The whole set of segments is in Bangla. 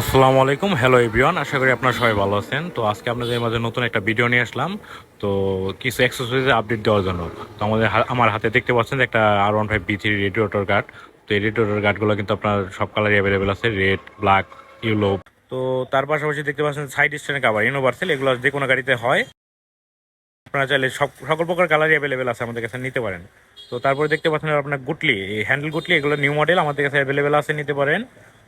আসসালামু আলাইকুম। হ্যালো এভরিওয়ান আশা করি আপনারা সবাই ভালো আছেন। তো আজকে আপনাদের মাঝে নতুন একটা ভিডিও নিয়ে আসলাম। তো কিছু এক্সারসাইজের আপডেট দেওয়ার জন্য। তো আমাদের আমার হাতে দেখতে পাচ্ছেন একটা R one five V three radiator guard তো এই রেডিওটর গার্ডগুলো কিন্তু আপনার সব কালারই অ্যাভেলেবেল আছে। রেড ব্ল্যাক ইউলো তো তার পাশাপাশি দেখতে পাচ্ছেন সাইড স্ট্যান্ড কাভার ইউনিভার্সাল এগুলো যে কোনো গাড়িতে হয়। আপনারা চাইলে সব, সকল প্রকার কালারই অ্যাভেলেবেল আছে আমাদের কাছে, নিতে পারেন। তো তারপরে দেখতে পাচ্ছেন আপনার গুটলি, এই হ্যান্ডেল গুটলি, এগুলো নিউ মডেল আমাদের কাছে অ্যাভেলেবেল আছে, নিতে পারেন।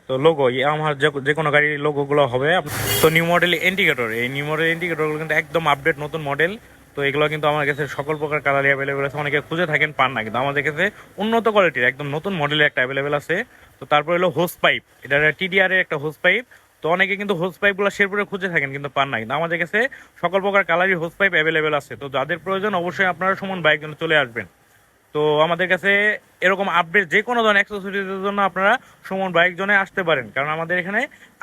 তো লোগো আমার যে- কোনো গাড়ির লোগোগুলো হবে। তো নিউ মডেল ইন্ডিকেটর এই নিউ মডেল ইন্ডিকেটরগুলো কিন্তু একদম আপডেট নতুন মডেল তো এগুলো কিন্তু আমার কাছে সকল প্রকার কালারই অ্যাভেলেবেল আছে। অনেকে খুঁজে থাকেন, পান না। কিন্তু আমাদের কাছে উন্নত কোয়ালিটির একদম নতুন মডেলের একটা অ্যাভেলেবেল আছে। তো তারপরে হলো হোস পাইপ এটা টিডিআর এর একটা হোস পাইপ তো অনেকে কিন্তু হোস পাইপগুলো শেরপুরে খুঁজে থাকেন, কিন্তু পান না। কিন্তু আমাদের কাছে সকল প্রকার কালারই হোস পাইপ অ্যাভেলেবেল আছে। তো যাদের প্রয়োজন অবশ্যই আপনারা সমান বাইক চলে আসবেন। তো আমাদের কাছে এরকম আপডেট যে কোনো ধরনের অ্যাক্সেসরিজের জন্য আপনারা সুমন বাইক জোনে আসতে পারেন। কারণ আমাদের এখানে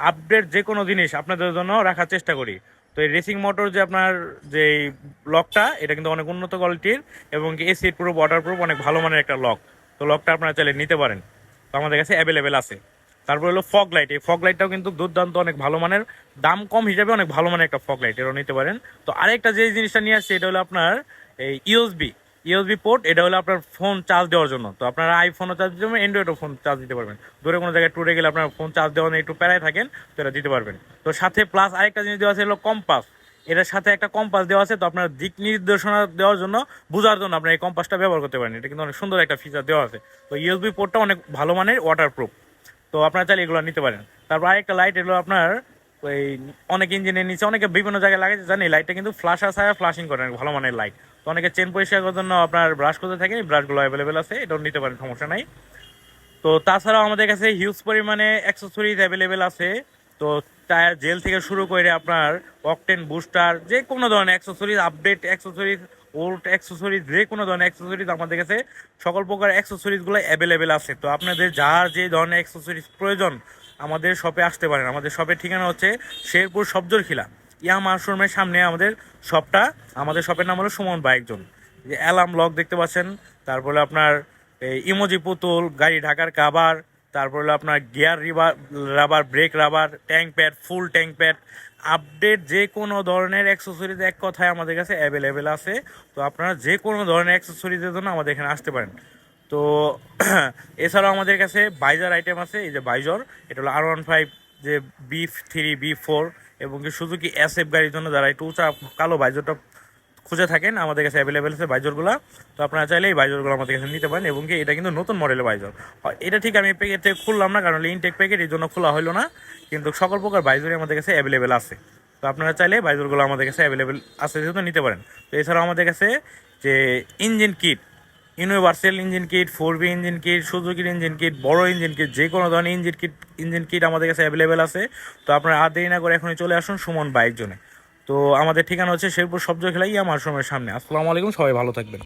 আপডেট যে কোনো জিনিস আপনাদের জন্য রাখার চেষ্টা করি। তো এই রেসিং মোটর যে আপনার যে লকটা, এটা কিন্তু অনেক উন্নত কোয়ালিটির এবং এসি প্রুফ ওয়াটার প্রুফ অনেক ভালো মানের একটা লক তো লকটা আপনারা চাইলে নিতে পারেন। তো আমাদের কাছে অ্যাভেলেবেল আছে। তারপর হলো ফগ লাইট এই ফগ লাইটটাও কিন্তু দুর্দান্ত অনেক ভালো মানের, দাম কম হিসাবে অনেক ভালো মানের একটা ফগ লাইট এটাও নিতে পারেন। তো আরেকটা যে জিনিসটা নিয়ে আসছে, এটা হলো আপনার এই ইউএসবি ইউএসবি পোর্ট এটা হলো আপনার ফোন চার্জ দেওয়ার জন্য। তো আপনারা আইফোনও চার্জ দিতে পারবেন অ্যান্ড্রয়েডও ফোন চার্জ দিতে পারবেন। দূরে কোনো জায়গায় ট্যুরে গেলে আপনার ফোন চার্জ দেওয়া নিয়ে একটু প্যারায় থাকেন, তো এটা দিতে পারবেন। তো সাথে প্লাস আরেকটা জিনিস দেওয়া আছে, হলো কম্পাস এটার সাথে একটা কম্পাস দেওয়া আছে, তো আপনার দিক নির্দেশনা দেওয়ার জন্য বোঝার জন্য আপনার এই কম্পাসটা ব্যবহার করতে পারেন। এটা কিন্তু অনেক সুন্দর একটা ফিচার দেওয়া আছে। তো ইউএসবি পোর্টটা অনেক ভালো মানের ওয়াটার প্রুফ তো আপনারা চাইলে এগুলো নিতে পারেন। তারপর আরেকটা লাইট এগুলো আপনার ওই অনেক ইঞ্জিনের নিচে, অনেকে বিভিন্ন জায়গায় লাগাইছে জানি লাইটটা কিন্তু ফ্লাশ আসা ফ্লাশিং করে ভালো মানের লাইট তো অনেকে চেন পরিষ্কার করার জন্য আপনার ব্রাশ করতে থাকে ব্রাশগুলো অ্যাভেলেবেল আছে, এটাও নিতে পারেন, সমস্যা নাই। তো তাছাড়াও আমাদের কাছে হিউজ পরিমাণে অ্যাক্সেসরিজ অ্যাভেলেবেল আছে। তো টায়ার জেল থেকে শুরু করে আপনার অকটেন বুস্টার যে কোনো ধরনের accessories update accessories old accessories যে কোনো ধরনের অ্যাক্সেসরিজ আমাদের কাছে সকল প্রকার অ্যাক্সেসরিজগুলো অ্যাভেলেবেল আছে। তো আপনাদের যার যে ধরনের অ্যাক্সেসরিজ প্রয়োজন আমাদের শপে আসতে পারেন আমাদের শপের ঠিকানা হচ্ছে শেরপুর সবজরখিলা ইয়া মাশরুমের সামনে আমাদের শপটা আমাদের শপের নাম হলো সুমন বাইক জোন যে অ্যালার্ম লক দেখতে পাচ্ছেন। তারপরে আপনার ইমোজি পুতুল, গাড়ি ঢাকার কাবার তারপর হলো আপনার gear রিবার rubber brake rubber tank pad full tank pad update যে কোনো ধরনের অ্যাক্সেসরিজ এক কথায় আমাদের কাছে অ্যাভেলেবেল আছে। তো আপনারা যে কোনো ধরনের অ্যাক্সেসরিজের জন্য আমাদের এখানে আসতে পারেন। তো এছাড়াও আমাদের কাছে বাইজার আইটেম আছে, এই যে বাইজর, এটা হলো আর ওয়ান ফাইভ যে বি থ্রি বি ফোর এবং কি সুজুকি এস এফ গাড়ির জন্য যারা একটু উঁচা কালো বাইজরটা খুঁজে থাকেন, আমাদের কাছে অ্যাভেলেবেল আছে বাইজরগুলো। তো আপনারা চাইলে এই বাইজরগুলো আমাদের কাছে নিতে পারেন এবং কি এটা কিন্তু নতুন মডেলের বাইজর। এটা ঠিক আমি প্যাকেটে খুললাম না, কারণ ইনটেক প্যাকেট এই জন্য খোলা হলো না। কিন্তু সকল প্রকার বাইজরই আমাদের কাছে অ্যাভেলেবেল আছে। তো আপনারা চাইলে বাইজরগুলো আমাদের কাছে অ্যাভেলেবেল আছে যেহেতু নিতে পারেন। তো এছাড়াও আমাদের কাছে যে engine kit universal engine kit, four V engine kit, সুজুকির engine kit, বড় ইঞ্জিন কিট, যে কোনো ধরনের ইঞ্জিন কিট ইঞ্জিন কিট আমাদের কাছে অ্যাভেলেবেল আছে। তো আপনারা আর দেরি না করে এখনই চলে আসুন সুমন বাইক জোনে। তো আমাদের ঠিকানা হচ্ছে শেরপুর সবজ খেলাই আমার সময়ের সামনে। আসসালামু আলাইকুম, সবাই ভালো থাকবেন।